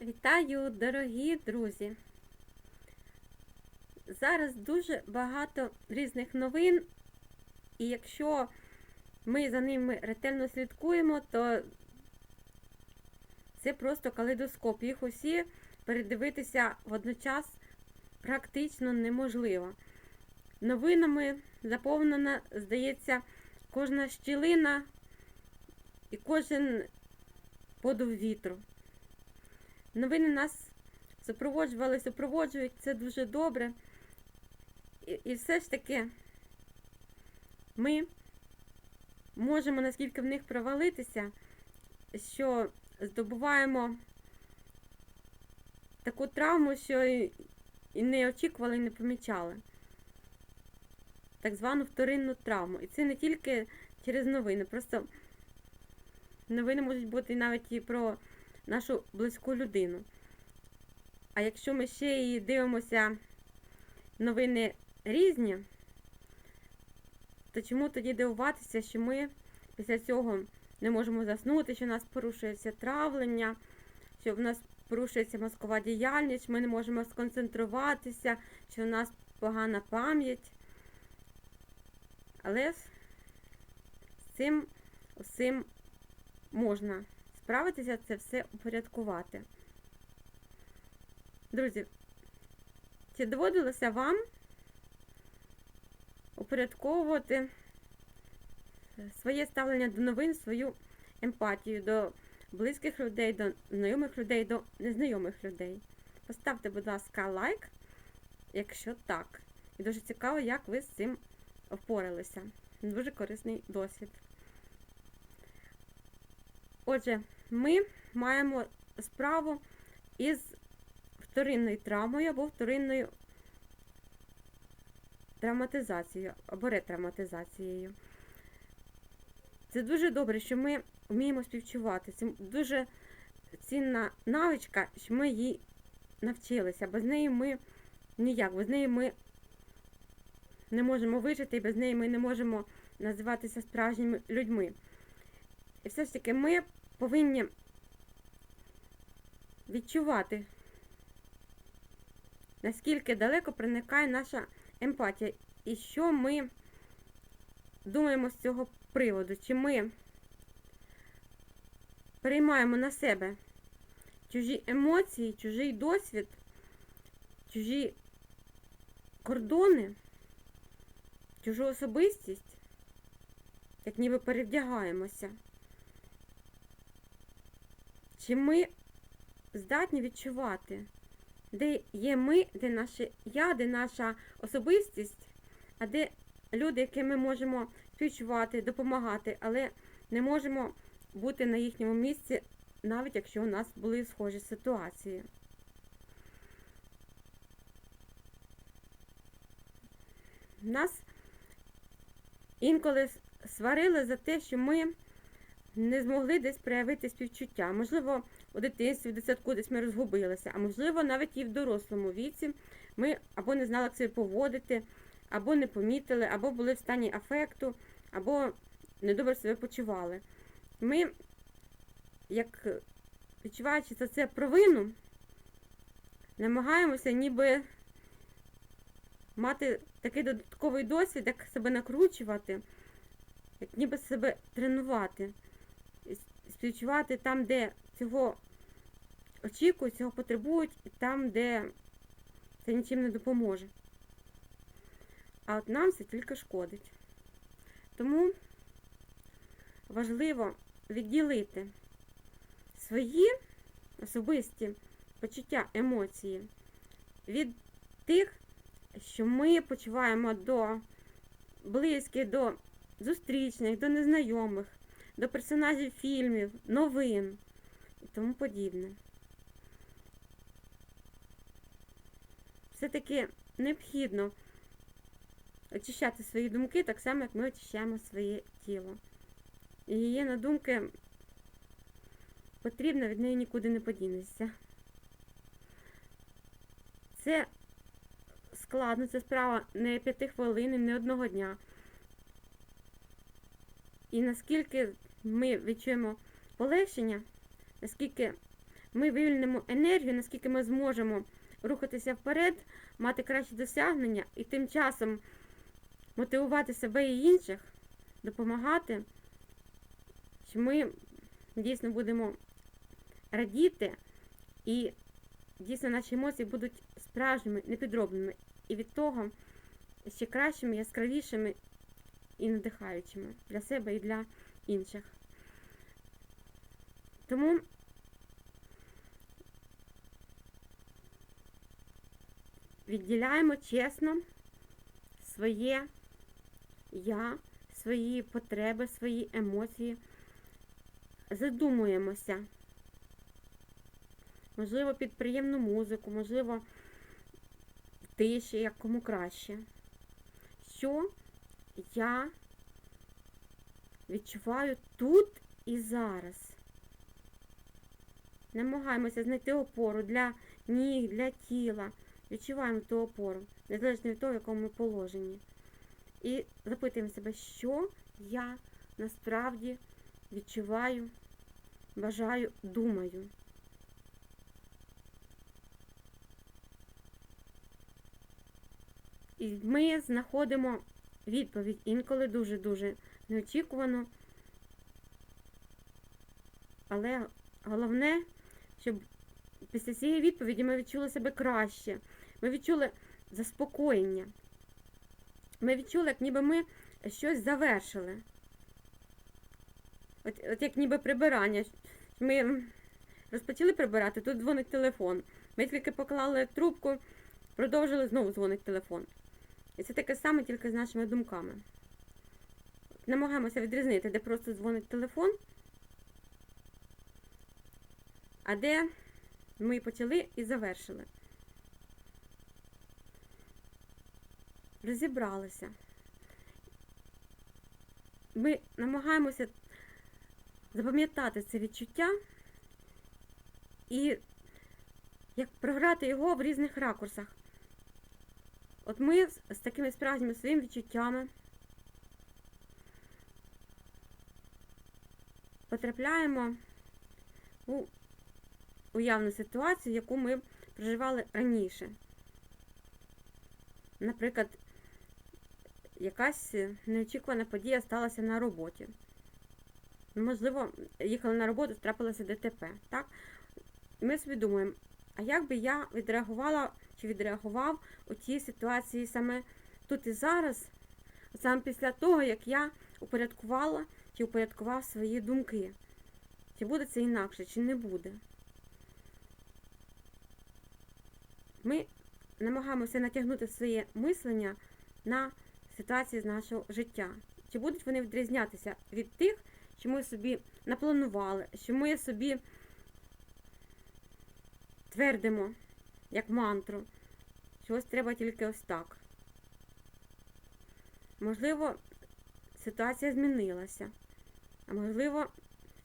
Вітаю, дорогі друзі! Зараз дуже багато різних новин, і якщо ми за ними ретельно слідкуємо, то це просто калейдоскоп. Їх усі передивитися водночас практично неможливо. Новинами заповнена, здається, кожна щілина і кожен подув вітру. Новини нас супроводжували, супроводжують, це дуже добре. І, і все ж таки ми можемо наскільки в них провалитися, що здобуваємо таку травму, що і, не очікували, і не помічали. Так звану вторинну травму. І це не тільки через новини, просто новини можуть бути навіть і про нашу близьку людину. А якщо ми ще і дивимося новини різні, то чому тоді дивуватися, що ми після цього не можемо заснути, що в нас порушується травлення, що в нас порушується мозкова діяльність, ми не можемо сконцентруватися, що в нас погана пам'ять. Але з цим всім можна справитися, це все упорядкувати. Друзі, чи доводилося вам упорядковувати своє ставлення до новин, свою емпатію до близьких людей, до знайомих людей, до незнайомих людей? Поставте, будь ласка, лайк, якщо так. І дуже цікаво, як ви з цим впоралися. Дуже корисний досвід. Отже, ми маємо справу із вторинною травмою або вторинною травматизацією або ретравматизацією. Це дуже добре, що ми вміємо співчувати. Це дуже цінна навичка, що ми їй навчилися. Без неї ми ніяк, без неї ми не можемо вижити, і без неї ми не можемо називатися справжніми людьми. І все ж таки ми повинні відчувати, наскільки далеко проникає наша емпатія, і що ми думаємо з цього приводу, чи ми приймаємо на себе чужі емоції, чужий досвід, чужі кордони, чужу особистість, як ніби перевдягаємося. Чи ми здатні відчувати, де є ми, де наше я, де наша особистість, а де люди, яким ми можемо співчувати, допомагати, але не можемо бути на їхньому місці, навіть якщо у нас були схожі ситуації. Нас інколи сварили за те, що ми не змогли десь проявити співчуття. Можливо, у дитинстві, в дитсадку десь ми розгубилися, а можливо, навіть і в дорослому віці ми або не знали, як себе поводити, або не помітили, або були в стані афекту, або недобре себе почували. Ми, як відчуваючи за це провину, намагаємося ніби мати такий додатковий досвід, як себе накручувати, як ніби себе тренувати співчувати там, де цього очікують, цього потребують, і там, де це нічим не допоможе. А от нам це тільки шкодить. Тому важливо відділити свої особисті почуття, емоції від тих, що ми почуваємо до близьких, до зустрічних, до незнайомих до персонажів фільмів, новин і тому подібне. Все-таки необхідно очищати свої думки так само, як ми очищаємо своє тіло. І її на думки потрібно, від неї нікуди не подінешся. Це складно, це справа не п'яти хвилин, не одного дня. І наскільки ми відчуємо полегшення, наскільки ми вивільнимо енергію, наскільки ми зможемо рухатися вперед, мати кращі досягнення і тим часом мотивувати себе і інших, допомагати, що ми дійсно будемо радіти і дійсно наші емоції будуть справжніми, непідробними. І від того ще кращими, яскравішими і надихаючими для себе і для інших. Тому відділяємо чесно своє я, свої потреби, свої емоції, задумуємося. Можливо, під приємну музику, можливо, тиші, як кому краще. Що я відчуваю тут і зараз. Намагаємося знайти опору для ніг, для тіла. Відчуваємо ту опору, незалежно від того, в якому ми положенні. І запитуємо себе, що я насправді відчуваю, бажаю, думаю. І ми знаходимо відповідь інколи дуже-дуже неочікувано. Але головне, щоб після цієї відповіді ми відчули себе краще. Ми відчули заспокоєння. Ми відчули, як ніби ми щось завершили. От, от як ніби прибирання. Ми розпочали прибирати, тут дзвонить телефон. Ми тільки поклали трубку, продовжили знову дзвонить телефон. І це таке саме тільки з нашими думками. Намагаємося відрізнити, де просто дзвонить телефон, а де ми почали і завершили. Розібралися. Ми намагаємося запам'ятати це відчуття і як програти його в різних ракурсах. От ми з, такими справжніми своїми відчуттями потрапляємо у уявну ситуацію, яку ми проживали раніше. Наприклад, якась неочікувана подія сталася на роботі. Можливо, їхали на роботу, трапилося ДТП. Так? Ми собі думаємо, а як би я відреагувала чи відреагував у тій ситуації саме тут і зараз, саме після того, як я упорядкувала чи упорядкував свої думки. Чи буде це інакше, чи не буде. Ми намагаємося натягнути своє мислення на ситуації з нашого життя. Чи будуть вони відрізнятися від тих, що ми собі напланували, що ми собі твердимо, як мантру, що ось треба тільки ось так. Можливо, ситуація змінилася, можливо,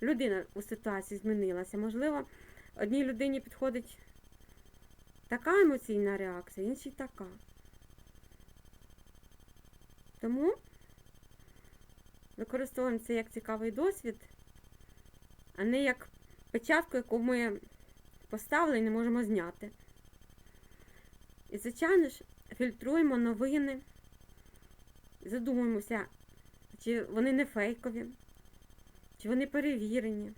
людина у ситуації змінилася. Можливо, одній людині підходить така емоційна реакція, іншій така. Тому використовуємо це як цікавий досвід, а не як печатку, яку ми поставили і не можемо зняти. І, звичайно ж, фільтруємо новини, задумуємося, чи вони не фейкові, чи вони перевірені,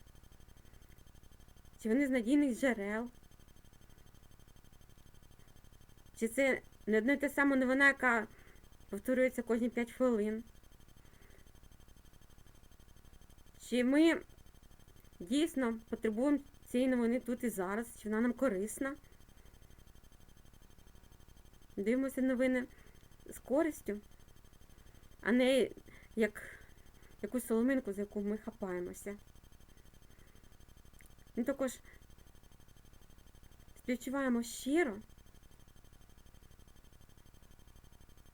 чи вони з надійних джерел. Чи це не одна й та сама новина, яка повторюється кожні 5 хвилин? Чи ми дійсно потребуємо цієї новини тут і зараз, чи вона нам корисна? Дивимося новини з користю, а не як якусь соломинку, за яку ми хапаємося. Ми також співчуваємо щиро,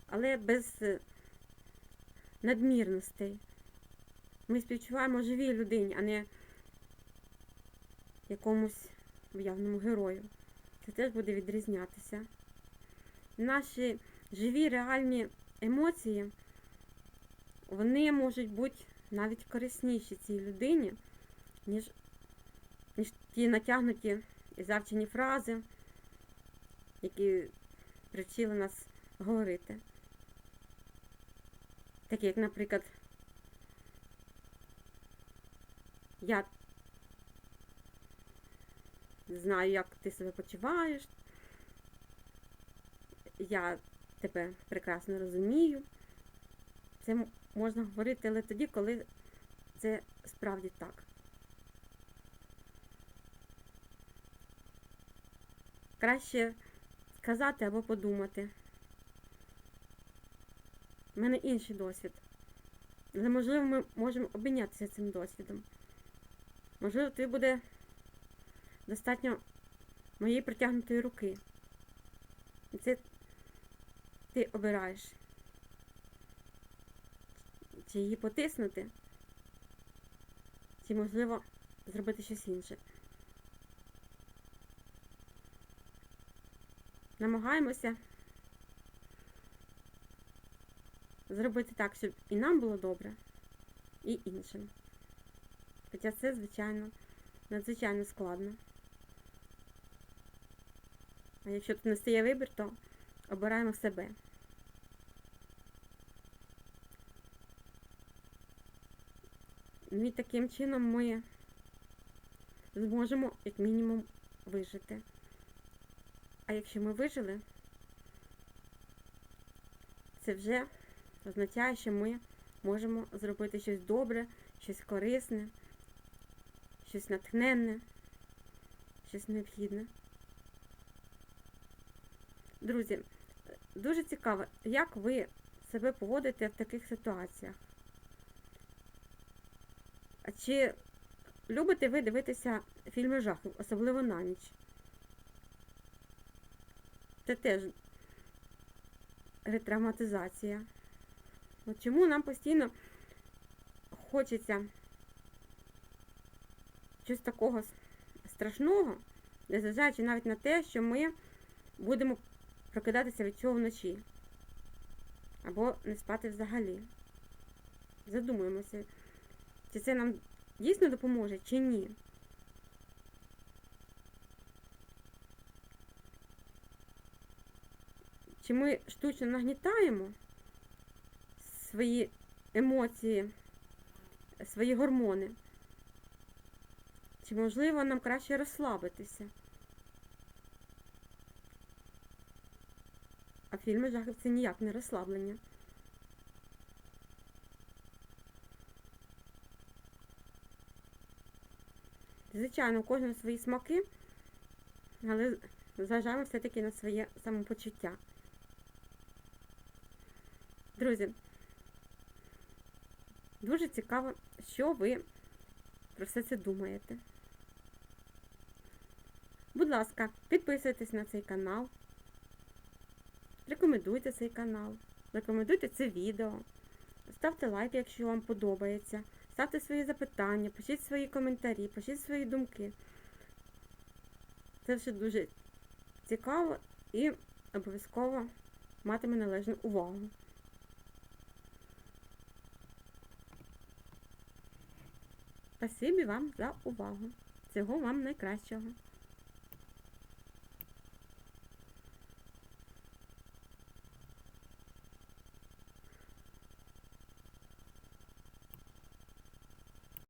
але без е, надмірностей. Ми співчуваємо живій людині, а не якомусь уявному герою. Це теж буде відрізнятися. Наші живі реальні емоції, вони можуть бути навіть корисніші цій людині, ніж ніж ті натягнуті і завчені фрази, які привчили нас говорити. Такі, як, наприклад, я знаю, як ти себе почуваєш. Я тебе прекрасно розумію. Це можна говорити але тоді, коли це справді так. Краще сказати або подумати. У мене інший досвід. Але можливо ми можемо обмінятися цим досвідом. Можливо, тобі буде достатньо моєї протягнутої руки. І це ти обираєш. Чи її потиснути, чи можливо зробити щось інше. Намагаємося зробити так, щоб і нам було добре, і іншим. Хоча це, звичайно, надзвичайно складно. А якщо тут не стає вибір, то обираємо себе. І таким чином ми зможемо, як мінімум, вижити. А якщо ми вижили, це вже означає, що ми можемо зробити щось добре, щось корисне, щось натхненне, щось необхідне. Друзі, дуже цікаво, як ви себе поводите в таких ситуаціях. Чи любите ви дивитися фільми жахів, особливо на ніч? Це теж ретравматизація. От чому нам постійно хочеться щось такого страшного, незважаючи навіть на те, що ми будемо прокидатися від цього вночі. Або не спати взагалі. Задумуємося, чи це нам дійсно допоможе, чи ні. Чи ми штучно нагнітаємо свої емоції, свої гормони? Чи можливо нам краще розслабитися? А фільми жахів це ніяк не розслаблення. Звичайно, у свої смаки, але зважаємо все-таки на своє самопочуття. Друзі, дуже цікаво, що ви про все це думаєте. Будь ласка, підписуйтесь на цей канал, рекомендуйте цей канал, рекомендуйте це відео, ставте лайк, якщо вам подобається, ставте свої запитання, пишіть свої коментарі, пишіть свої думки. Це все дуже цікаво і обов'язково матиме належну увагу. Спасибі вам за увагу. Всього вам найкращого.